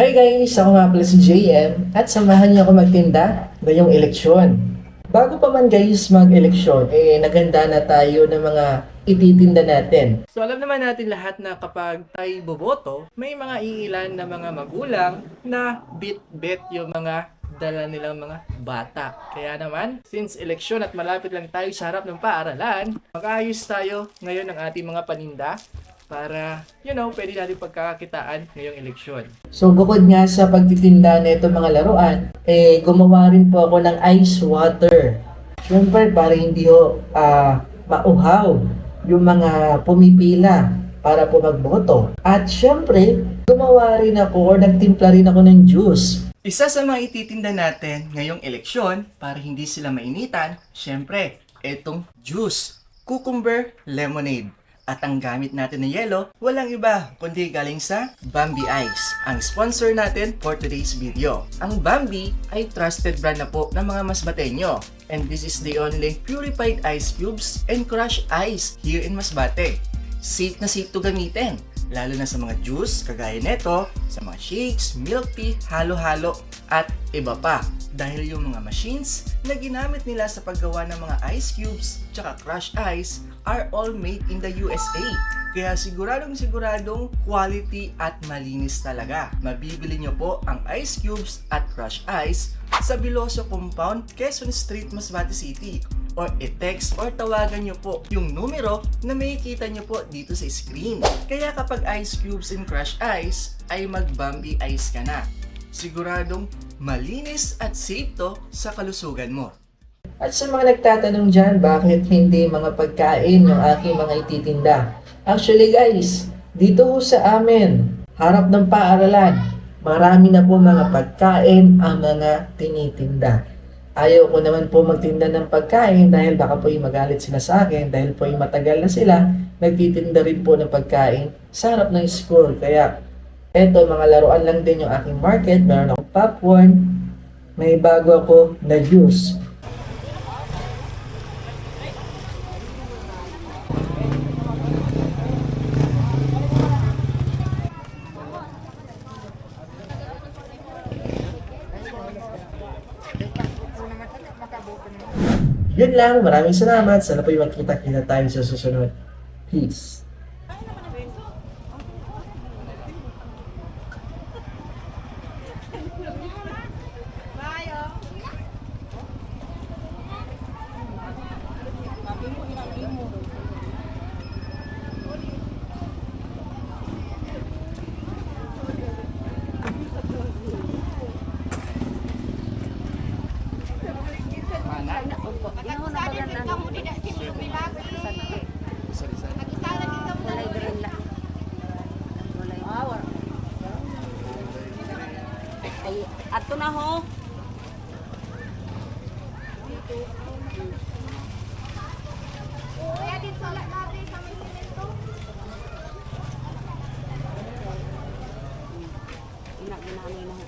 Hi guys! Ako nga pala si JM at samahan niyo ako magtinda ngayong eleksyon. Bago pa man guys mag-eleksyon, eh naganda na tayo ng mga ititinda natin. So alam naman natin lahat na kapag tayo boboto, may mga iilan na mga magulang na bit-bit yung mga dala nilang mga bata. Kaya naman, since eleksyon at malapit lang tayo sa harap ng paaralan, mag-ayos tayo ngayon ng ating mga paninda para, you know, pwede natin pagkakakitaan ngayong eleksyon. So, bukod nga sa pagtitinda na itong mga laruan, eh, gumawa rin po ako ng ice water. Siyempre, para hindi ho ah, mauhaw yung mga pumipila para po magboto. At siyempre, gumawa rin ako or nagtimpla rin ako ng juice. Isa sa mga ititinda natin ngayong eleksyon para hindi sila mainitan, syempre, etong juice, cucumber lemonade. At ang gamit natin na yelo, walang iba kundi galing sa Bambi Ice, ang sponsor natin for today's video. Ang Bambi ay trusted brand na po ng mga Masbateño. And this is the only purified ice cubes and crushed ice here in Masbate. Safe na safe to gamitin, lalo na sa mga juice kagaya neto, sa mga shakes, milk tea, halo-halo, at iba pa. Dahil yung mga machines na ginamit nila sa paggawa ng mga ice cubes tsaka crushed ice are all made in the USA. Kaya siguradong siguradong quality at malinis talaga. Mabibili nyo po ang ice cubes at crushed ice sa Biloso Compound, Quezon Street, Masbate City or i-text or tawagan nyo po yung numero na makikita nyo po dito sa screen. Kaya kapag ice cubes and crushed ice, ay mag-Bambi ice ka na. Siguradong malinis at safe to sa kalusugan mo. At sa mga nagtatanong dyan, bakit hindi mga pagkain yung aking mga ititinda? Actually guys, dito ho sa amin, harap ng paaralan, marami na po mga pagkain ang mga tinitinda. Ayaw ko naman po magtinda ng pagkain dahil baka po yung magalit sila sa akin dahil po yung matagal na sila nagtitinda rin po ng pagkain sa harap ng school. Kaya eto mga laruan lang din yung aking market. Meron akong popcorn, may bago ako na juice. Yun lang, maraming salamat. Sana po yung magkita-kita tayo sa susunod. Peace. Nagkasalan din ka mo din na sinubi lagi. Nagkasalan din ka mo Walay diren la. Walay. Ay, ato na ho. Kaya din sulat natin sa may simento. Ina ginamay na ho.